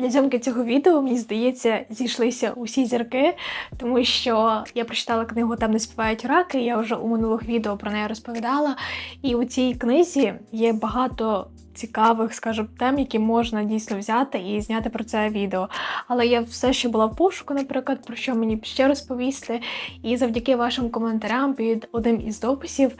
Для зйомки цього відео, мені здається, зійшлися усі зірки, тому що я прочитала книгу Там не співають раки. Я вже у минулих відео про неї розповідала. І у цій книзі є багато цікавих, скажімо, тем, які можна дійсно взяти і зняти про це відео. Але я все ще була в пошуку, наприклад, про що мені ще розповісти. І завдяки вашим коментарям під одним із дописів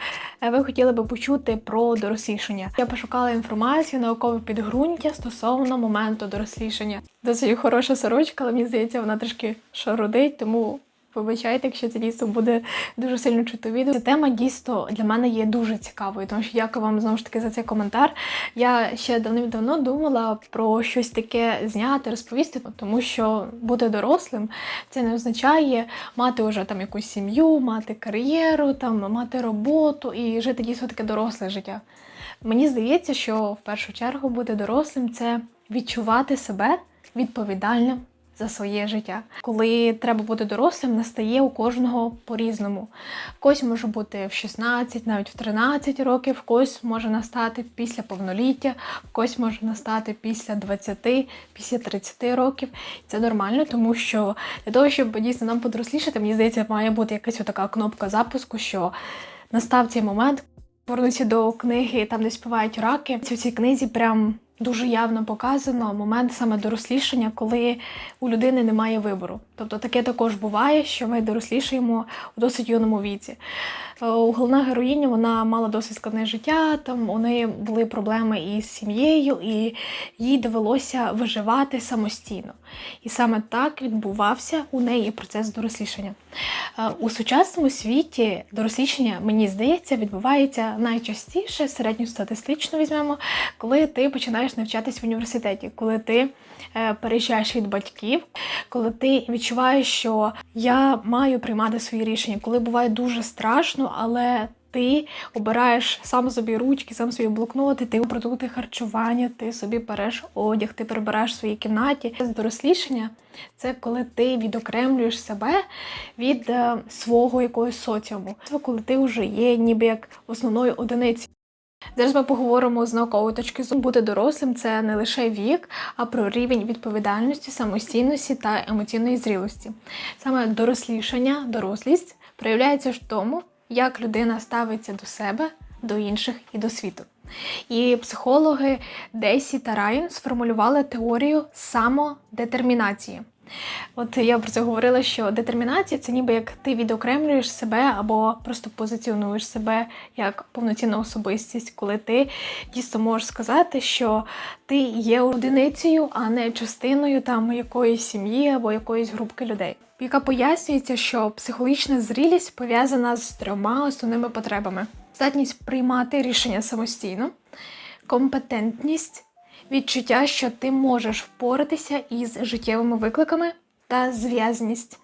е, ви хотіли би почути про дорослішання. Я пошукала інформацію, наукове підґрунтя стосовно моменту дорослішання. Досить хороша сорочка, але мені здається, вона трішки шарудить, тому. Вибачайте, якщо це дійсно буде дуже сильно чути відео. Ця тема дійсно для мене є дуже цікавою, тому що дякую вам знову ж таки за цей коментар. Я ще давним-давно думала про щось таке зняти, розповісти, тому що бути дорослим це не означає мати вже там якусь сім'ю, мати кар'єру, там мати роботу і жити дійсно таке доросле життя. Мені здається, що в першу чергу бути дорослим це відчувати себе відповідальним за своє життя. Коли треба бути дорослим, настає у кожного по-різному. Когось може бути в 16, навіть в 13 років, когось може настати після повноліття, когось може настати після 20, після 30 років. Це нормально, тому що для того, щоб дійсно нам подорослішати, мені здається, має бути якась така кнопка запуску, що настав цей момент. Повернуся до книги, там де співають раки. В цій книзі прям дуже явно показано момент саме дорослішання, коли у людини немає вибору. Тобто таке також буває, що ми дорослішаємо у досить юному віці. Е, Головна героїня вона мала досить складне життя. Там у неї були проблеми із сім'єю, і їй довелося виживати самостійно. І саме так відбувався у неї процес дорослішання. Е, У сучасному світі дорослішання, мені здається, відбувається найчастіше, середньостатистично візьмемо, коли ти починаєш навчатись в університеті, коли ти е, переїжджаєш від батьків, коли ти відчуваєш, що я маю приймати свої рішення, коли буває дуже страшно, але ти обираєш сам собі ручки, сам собі блокноти, ти продукти харчування, ти собі береш одяг, ти прибираєш в своїй кімнаті. Дорослішання це коли ти відокремлюєш себе від е, свого якогось соціуму. Це коли ти вже є ніби як основною одиницею. Зараз ми поговоримо з наукової точки зору. Бути дорослим це не лише вік, а про рівень відповідальності, самостійності та емоційної зрілості. Саме дорослішання, дорослість проявляється в тому, як людина ставиться до себе, до інших і до світу. І психологи Десі та Райан сформулювали теорію самодетермінації. От я про це говорила, що детермінація це ніби як ти відокремлюєш себе або просто позиціонуєш себе як повноцінна особистість, коли ти дійсно можеш сказати, що ти є одиницею, а не частиною там якоїсь сім'ї або якоїсь групки людей. Яка пояснюється, що психологічна зрілість пов'язана з трьома основними потребами: здатність приймати рішення самостійно, компетентність відчуття, що ти можеш впоратися із життєвими викликами та зв'язність,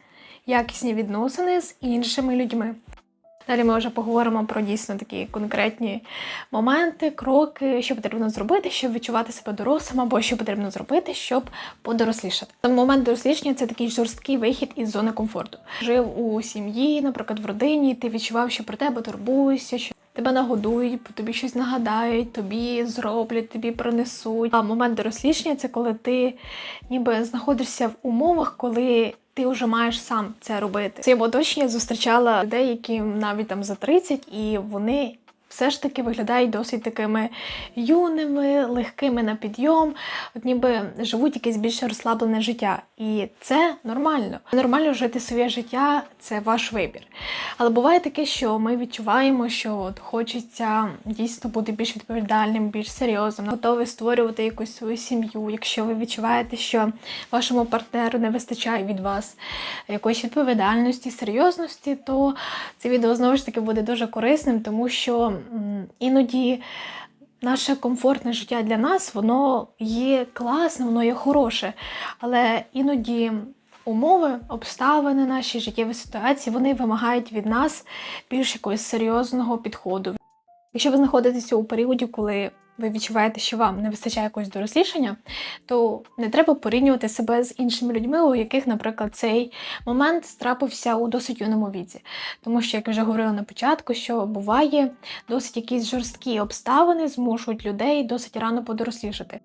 якісні відносини з іншими людьми. Далі ми вже поговоримо про дійсно такі конкретні моменти, кроки, що потрібно зробити, щоб відчувати себе дорослим, або що потрібно зробити, щоб подорослішати. Момент дорослішання це такий жорсткий вихід із зони комфорту. Жив у сім'ї, наприклад, в родині, ти відчував, що про тебе турбуються, що тебе нагодують, тобі щось нагадають, тобі зроблять, тобі принесуть. А момент дорослішення це коли ти ніби знаходишся в умовах, коли ти вже маєш сам це робити. В своєму оточенні зустрічала людей, які навіть там за 30, і вони все ж таки виглядають досить такими юними, легкими на підйом, от ніби живуть якесь більш розслаблене життя. І це нормально. Нормально жити своє життя це ваш вибір. Але буває таке, що ми відчуваємо, що от хочеться дійсно бути більш відповідальним, більш серйозним, готові створювати якусь свою сім'ю. Якщо ви відчуваєте, що вашому партнеру не вистачає від вас якоїсь відповідальності, серйозності, то це відео знову ж таки буде дуже корисним, тому що іноді. Наше комфортне життя для нас, воно є класне, воно є хороше. Але іноді умови, обставини, наші життєві ситуації, вони вимагають від нас більш якогось серйозного підходу. Якщо ви знаходитеся у періоді, коли ви відчуваєте, що вам не вистачає якогось дорослішання, то не треба порівнювати себе з іншими людьми, у яких, наприклад, цей момент страпився у досить юному віці. Тому що, як я вже говорила на початку, що буває досить якісь жорсткі обставини змушують людей досить рано подорослішати.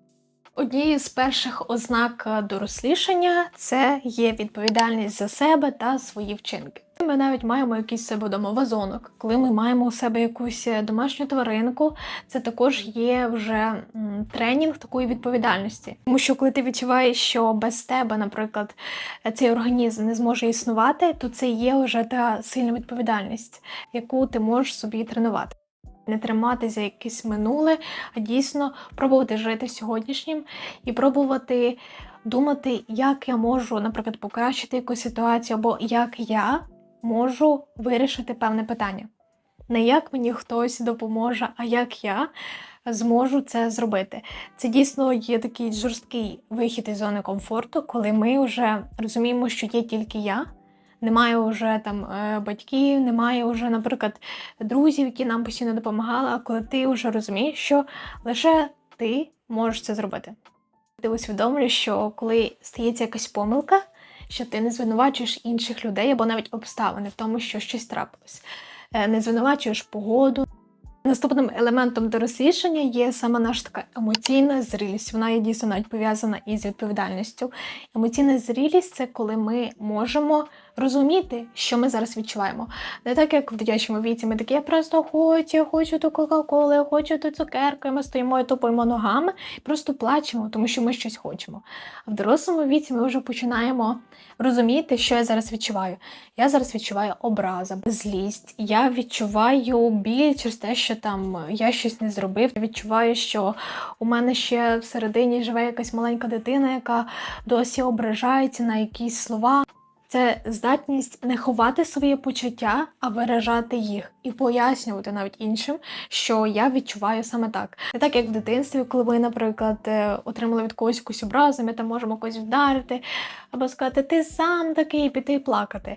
Однією з перших ознак е, дорослішання це є відповідальність за себе та свої вчинки. Ми навіть маємо якийсь себе вдома вазонок. Коли ми маємо у себе якусь е, домашню тваринку, це також є вже тренінг такої відповідальності. Тому що коли ти відчуваєш, що без тебе, наприклад, цей організм не зможе існувати, то це є вже та сильна відповідальність, яку ти можеш собі тренувати. Не тримати за якесь минуле, а дійсно пробувати жити сьогоднішнім і пробувати думати, як я можу, наприклад, покращити якусь ситуацію, або як я можу вирішити певне питання. Не як мені хтось допоможе, а як я зможу це зробити. Це дійсно є такий жорсткий вихід із зони комфорту, коли ми вже розуміємо, що є тільки я. Немає вже там е, батьків, немає вже, наприклад, друзів, які нам постійно допомагали. А коли ти вже розумієш, що лише ти можеш це зробити. Ти усвідомлюєш, що коли стається якась помилка, що ти не звинувачуєш інших людей або навіть обставини в тому, що щось трапилось. Е, Не звинувачуєш погоду. Наступним елементом дорослішання є саме наша така емоційна зрілість. Вона є дійсно навіть пов'язана із відповідальністю. Емоційна зрілість це коли ми можемо розуміти, що ми зараз відчуваємо. Не так, як в дитячому віці, ми такі, я просто хочу, я хочу ту Кока-Колу, я хочу ту цукерку, і ми стоїмо і тупуємо ногами, і просто плачемо, тому що ми щось хочемо. А в дорослому віці ми вже починаємо розуміти, що я зараз відчуваю. Я зараз відчуваю образа, злість. Я відчуваю біль через те, що там я щось не зробив. Я відчуваю, що у мене ще всередині живе якась маленька дитина, яка досі ображається на якісь слова. Це здатність не ховати свої почуття, а виражати їх і пояснювати навіть іншим, що я відчуваю саме так. Не так як в дитинстві, коли ми, наприклад, е, отримали від когось якусь образу, ми там можемо когось вдарити, або сказати, ти сам такий, піти плакати.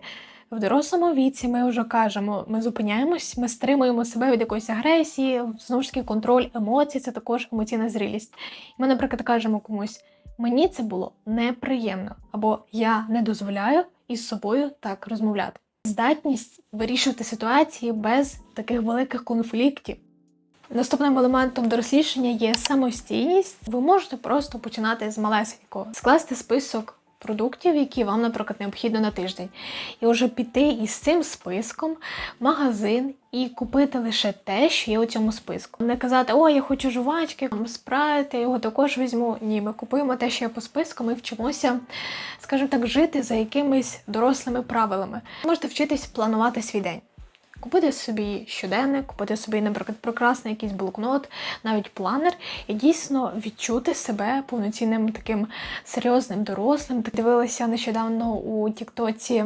В дорослому віці ми вже кажемо, ми зупиняємось, ми стримуємо себе від якоїсь агресії, знову ж таки, контроль емоцій це також емоційна зрілість. Ми, наприклад, кажемо комусь: мені це було неприємно, або я не дозволяю із собою так розмовляти. Здатність вирішувати ситуації без таких великих конфліктів. Наступним елементом дорослішання є самостійність. Ви можете просто починати з малесенького, скласти список продуктів, які вам, наприклад, необхідно на тиждень, і вже піти із цим списком в магазин і купити лише те, що є у цьому списку. Не казати, о, я хочу жувачки, спрайт, я його також візьму. Ні, ми купуємо те, що є по списку, ми вчимося, скажімо так, жити за якимись дорослими правилами. Можете вчитись планувати свій день. Купити собі щоденник, купити собі, наприклад, прекрасний якийсь блокнот, навіть планер, і дійсно відчути себе повноцінним таким серйозним дорослим. Дивилася нещодавно у Тіктоці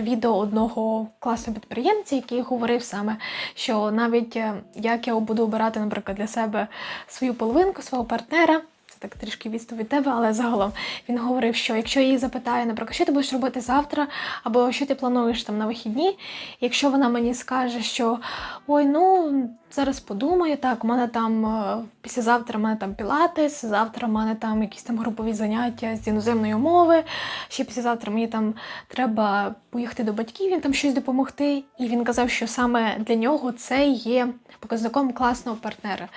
відео одного класного підприємця, який говорив саме, що навіть е, як я буду обирати, наприклад, для себе свою половинку, свого партнера. Так трішки відступ від тебе, але загалом він говорив, що якщо я її запитаю, наприклад, що ти будеш робити завтра, або що ти плануєш там на вихідні, якщо вона мені скаже, що ой, ну зараз подумаю, так, у мене там е, післязавтра в мене там пілатес, завтра в мене там якісь там групові заняття з іноземної мови, ще післязавтра мені там треба поїхати до батьків, він там щось допомогти. І він казав, що саме для нього це є показником класного партнера.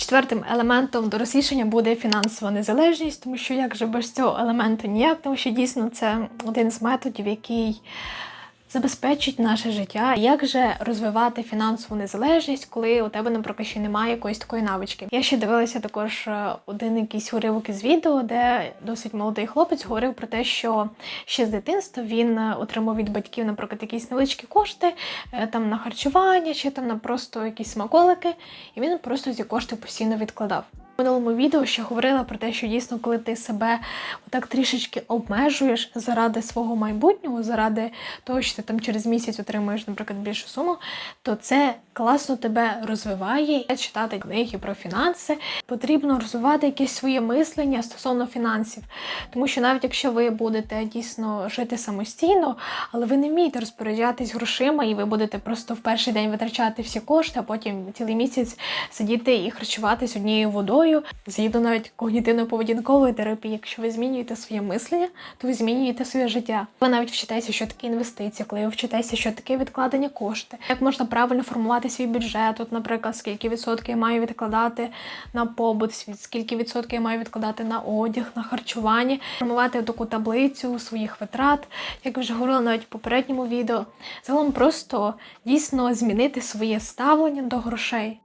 Четвертим елементом дорослішання буде фінансова незалежність, тому що як же без цього елементу ніяк, тому що дійсно це один з методів, який забезпечить наше життя. Як же розвивати фінансову незалежність, коли у тебе, наприклад, ще немає якоїсь такої навички? Я ще дивилася також е, один якийсь уривок із відео, де досить молодий хлопець говорив про те, що ще з дитинства він е, отримав від батьків, наприклад, якісь невеличкі кошти е, там на харчування, чи там на просто якісь смаколики, і він просто ці кошти постійно відкладав. Минулому відео ще говорила про те, що дійсно, коли ти себе отак трішечки обмежуєш заради свого майбутнього, заради того, що ти там через місяць отримуєш, наприклад, більшу суму, то це класно тебе розвиває. Читати книги про фінанси потрібно розвивати якесь своє мислення стосовно фінансів. Тому що навіть якщо ви будете дійсно жити самостійно, але ви не вмієте розпоряджатись грошима, і ви будете просто в перший день витрачати всі кошти, а потім цілий місяць сидіти і харчуватись однією водою дитиною, згідно навіть когнітивно-поведінкової терапії. Якщо ви змінюєте своє мислення, то ви змінюєте своє життя. Ви навіть вчитеся, що таке інвестиції, коли ви вчитеся, що таке відкладення кошти, як можна правильно формувати свій бюджет. От, наприклад, скільки відсотків я маю відкладати на побут, скільки відсотків я маю відкладати на одяг, на харчування, формувати таку таблицю своїх витрат, як вже говорила навіть в попередньому відео. Загалом просто дійсно змінити своє ставлення до грошей.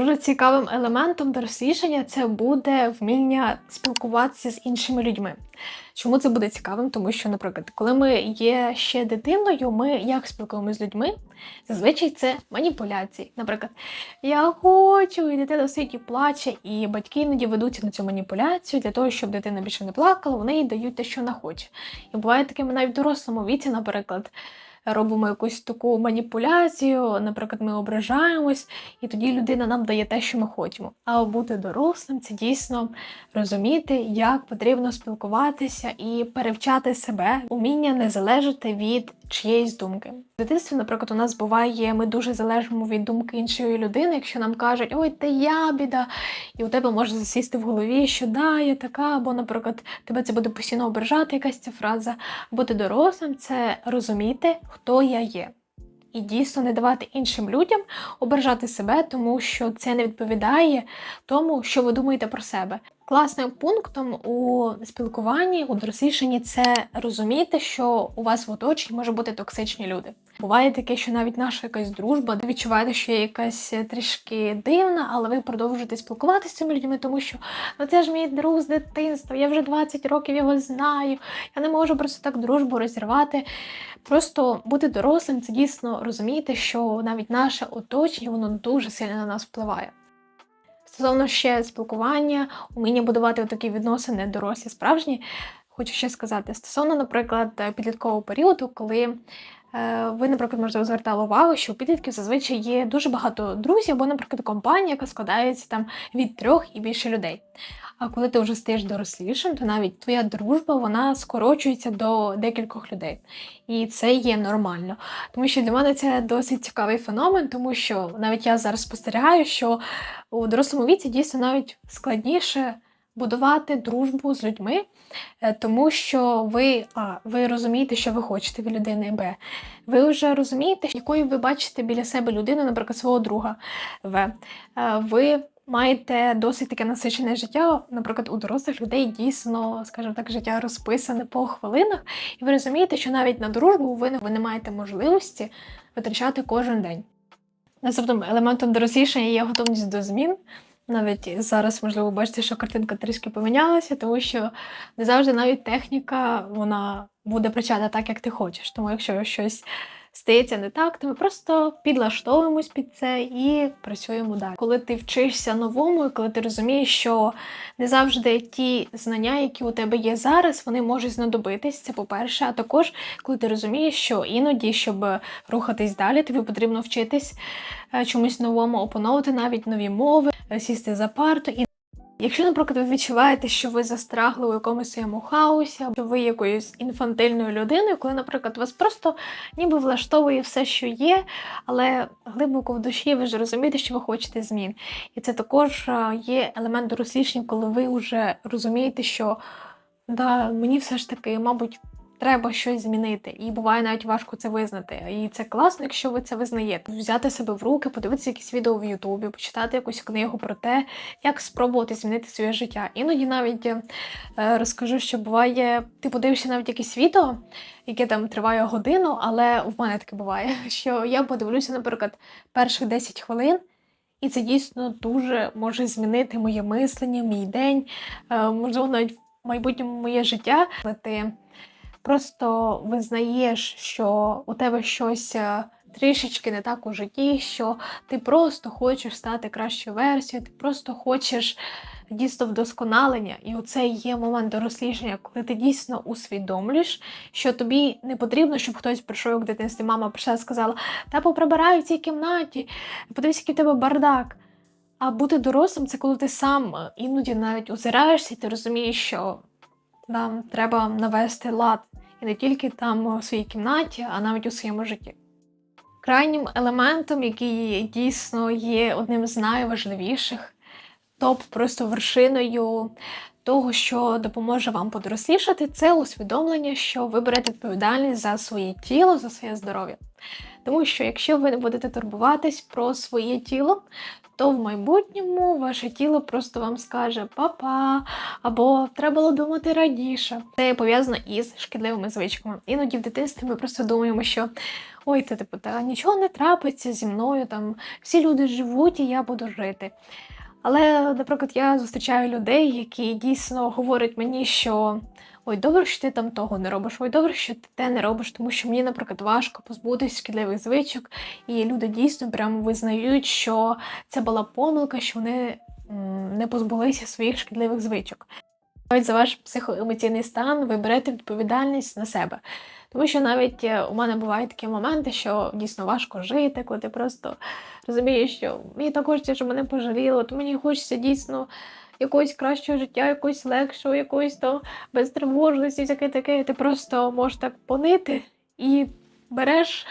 Дуже цікавим елементом дослідження це буде вміння спілкуватися з іншими людьми. Чому це буде цікавим? Тому що, наприклад, коли ми є ще дитиною, ми як спілкуємося з людьми? Зазвичай це маніпуляції. Наприклад, я хочу, і дитина сидить і плаче, і батьки іноді ведуться на цю маніпуляцію для того, щоб дитина більше не плакала, вони їй дають те, що вона хоче. І буває таке навіть в дорослому віці, наприклад робимо якусь таку маніпуляцію, наприклад, ми ображаємось, і тоді людина нам дає те, що ми хочемо. А бути дорослим це дійсно розуміти, як потрібно спілкуватися і перевчати себе, уміння не залежати від чиєїсь думки. В дитинстві, наприклад, у нас буває, ми дуже залежимо від думки іншої людини, якщо нам кажуть, ой, ти ябіда, і у тебе може засісти в голові, що да, я така, або, наприклад, тебе це буде постійно ображати, якась ця фраза. Бути дорослим це розуміти, хто я є. І дійсно не давати іншим людям ображати себе, тому що це не відповідає тому, що ви думаєте про себе. Класним пунктом у спілкуванні, у дорослішанні це розуміти, що у вас в оточенні може бути токсичні люди. Буває таке, що навіть наша якась дружба, ви відчуваєте, що є якась трішки дивна, але ви продовжуєте спілкуватися з цими людьми, тому що ну це ж мій друг з дитинства, я вже 20 років його знаю. Я не можу просто так дружбу розірвати. Просто бути дорослим це дійсно розуміти, що навіть наше оточення воно дуже сильно на нас впливає. Стосовно ще спілкування, уміння будувати такі відносини дорослі, справжні, хочу ще сказати, стосовно, наприклад, підліткового періоду, коли ви, наприклад, можливо, звертали увагу, що у підлітків зазвичай є дуже багато друзів, або, наприклад, компанія, яка складається там від трьох і більше людей. А коли ти вже стаєш дорослішим, то навіть твоя дружба вона скорочується до декількох людей. І це є нормально. Тому що для мене це досить цікавий феномен, тому що навіть я зараз спостерігаю, що у дорослому віці дійсно навіть складніше будувати дружбу з людьми, е, тому що ви а, ви розумієте, що ви хочете від людини Б. Ви вже розумієте, якою ви бачите біля себе людину, наприклад, свого друга В. Е, ви маєте досить таке насичене життя. Наприклад, у дорослих людей дійсно, скажімо так, життя розписане по хвилинах, і ви розумієте, що навіть на дружбу ви не маєте можливості витрачати кожен день. Наступним елементом дорослішання є готовність до змін. Навіть зараз, можливо, бачите, що картинка трішки помінялася, тому що не завжди навіть техніка вона буде причати так, як ти хочеш. Тому якщо щось стається не так, то ми просто підлаштовуємось під це і працюємо далі. Коли ти вчишся новому, і коли ти розумієш, що не завжди ті знання, які у тебе є зараз, вони можуть знадобитись. Це по-перше, а також коли ти розумієш, що іноді, щоб рухатись далі, тобі потрібно вчитись е, чомусь новому, опановувати навіть нові мови, е, сісти за парту. і Якщо, наприклад, ви відчуваєте, що ви застрагли у якомусь своєму хаосі, або ви якоюсь інфантильною людиною, коли, наприклад, вас просто ніби влаштовує все, що є, але глибоко в душі ви ж розумієте, що ви хочете змін. І це також є елемент дорослішання, коли ви вже розумієте, що да, мені все ж таки, мабуть, треба щось змінити. І буває навіть важко це визнати. І це класно, якщо ви це визнаєте. Взяти себе в руки, подивитися якісь відео в Ютубі, почитати якусь книгу про те, як спробувати змінити своє життя. Іноді навіть е, розкажу, що буває, ти подивишся навіть якесь відео, яке там триває годину, але в мене таке буває, що я подивлюся, наприклад, перших 10 хвилин. І це дійсно дуже може змінити моє мислення, мій день, е, можливо, навіть в майбутньому моє життя. Але ти просто визнаєш, що у тебе щось е, трішечки не так у житті, що ти просто хочеш стати кращою версією, ти просто хочеш дійсно вдосконалення. І оце є момент дорослішання, коли ти дійсно усвідомлюєш, що тобі не потрібно, щоб хтось прийшов як в дитинстві, мама прийшла і сказала, та поприбирай в цій кімнаті, подивись, який в тебе бардак. А бути дорослим це коли ти сам е, іноді навіть озираєшся, і ти розумієш, що нам треба навести лад і не тільки там у своїй кімнаті, а навіть у своєму житті. Крайнім елементом, який дійсно є одним з найважливіших, топ просто вершиною того, що допоможе вам подорослішати, це усвідомлення, що ви берете відповідальність за своє тіло, за своє здоров'я. Тому що якщо ви не будете турбуватись про своє тіло, то в майбутньому ваше тіло просто вам скаже папа, або треба було думати раніше. Це пов'язано із шкідливими звичками. Іноді в дитинстві ми просто думаємо, що ой, це типу, та нічого не трапиться зі мною, там всі люди живуть і я буду жити. Але, наприклад, я зустрічаю людей, які дійсно говорять мені, що ой, добре, що ти там того не робиш, ой, добре, що ти те не робиш, тому що мені, наприклад, важко позбутися шкідливих звичок, і люди дійсно прямо визнають, що це була помилка, що вони не позбулися своїх шкідливих звичок. Навіть за ваш психоемоційний стан ви берете відповідальність на себе. Тому що навіть е, у мене бувають такі моменти, що дійсно важко жити, коли ти просто розумієш, що мені так хочеться, щоб мене пожаліло, то мені хочеться дійсно якогось кращого життя, якогось легшого, якоїсь то безтривожності, всяке таке. Ти просто можеш так понити і береш.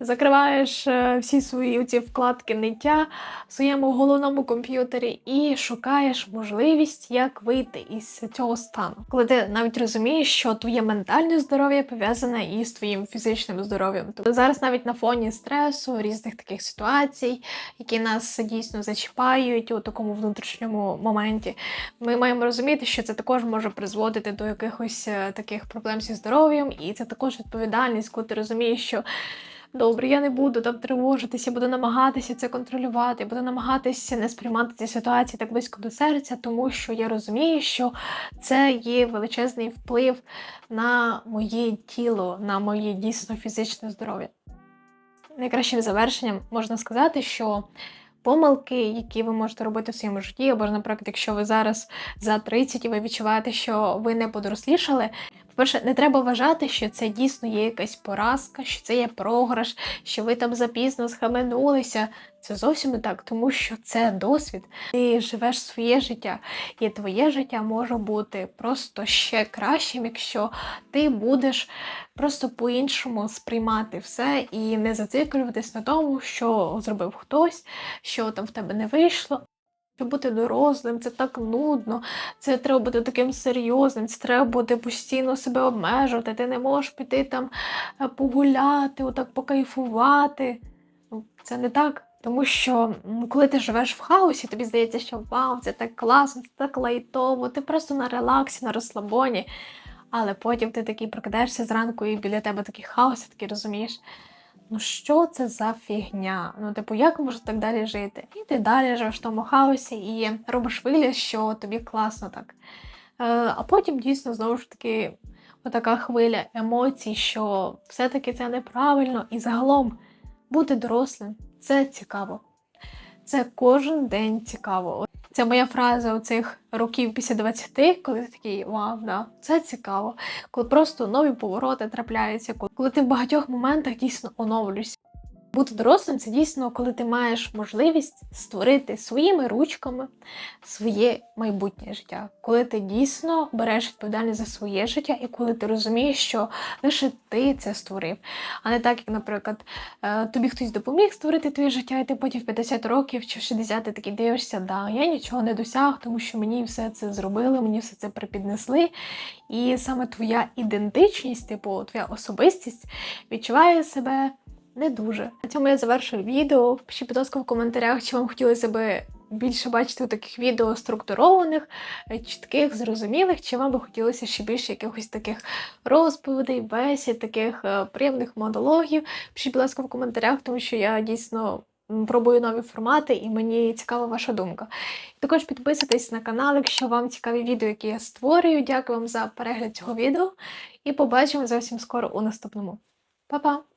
Закриваєш е, всі свої ці вкладки ниття в своєму головному комп'ютері і шукаєш можливість, як вийти із цього стану. Коли ти навіть розумієш, що твоє ментальне здоров'я пов'язане із твоїм фізичним здоров'ям. Тобто зараз навіть на фоні стресу, різних таких ситуацій, які нас дійсно зачіпають у такому внутрішньому моменті, ми маємо розуміти, що це також може призводити до якихось е, таких проблем зі здоров'ям, і це також відповідальність, коли ти розумієш, що. Добре, я не буду там тривожитися, буду намагатися це контролювати, буду намагатися не сприймати ці ситуації так близько до серця, тому що я розумію, що це є величезний вплив на моє тіло, на моє дійсно фізичне здоров'я. Найкращим завершенням можна сказати, що помилки, які ви можете робити в своєму житті, або наприклад, якщо ви зараз за 30 і ви відчуваєте, що ви не подорослішали, по-перше, не треба вважати, що це дійсно є якась поразка, що це є програш, що ви там запізно схаменулися. Це зовсім не так, тому що це досвід. Ти живеш своє життя, і твоє життя може бути просто ще кращим, якщо ти будеш просто по-іншому сприймати все і не зациклюватись на тому, що зробив хтось, що там в тебе не вийшло. Щоб бути дорослим, це так нудно, це треба бути таким серйозним, це треба бути постійно себе обмежувати. Ти не можеш піти там е, погуляти, отак покайфувати. Ну, Це не так. Тому що коли ти живеш в хаосі, тобі здається, що вау, це так класно, це так лайтово, ти просто на релаксі, на розслабоні. Але потім ти такий прокидаєшся зранку і біля тебе такий хаос, і такий розумієш. Ну що це за фігня? Ну, типу, як можна так далі жити? І ти далі живеш в тому хаосі і робиш вигляд, що тобі класно так. Е, а потім дійсно знову ж таки отака хвиля емоцій, що все-таки це неправильно, і загалом бути дорослим це цікаво. Це кожен день цікаво. Це моя фраза у цих років після 20, коли ти такий вау, да, це цікаво. Коли просто нові повороти трапляються, коли ти в багатьох моментах дійсно оновлюєшся. Бути дорослим це дійсно, коли ти маєш можливість створити своїми ручками своє майбутнє життя, коли ти дійсно береш відповідальність за своє життя, і коли ти розумієш, що лише ти це створив, а не так, як, наприклад, е, тобі хтось допоміг створити твоє життя, і ти потім в 50 років чи в 60 ти такий дивишся, да, я нічого не досяг, тому що мені все це зробили, мені все це припіднесли. І саме твоя ідентичність, типу, твоя особистість відчуває себе не дуже. На цьому я завершую відео. Пишіть, будь ласка, в коментарях, чи вам хотілося би більше бачити таких відео структурованих, е, чітких, зрозумілих, чи вам би хотілося ще більше якихось таких розповідей, бесід, таких е, приємних монологів. Пишіть, будь ласка, в коментарях, тому що я дійсно пробую нові формати і мені цікава ваша думка. Також підписуйтесь на канал, якщо вам цікаві відео, які я створюю. Дякую вам за перегляд цього відео і побачимо зовсім скоро у наступному. Па-па!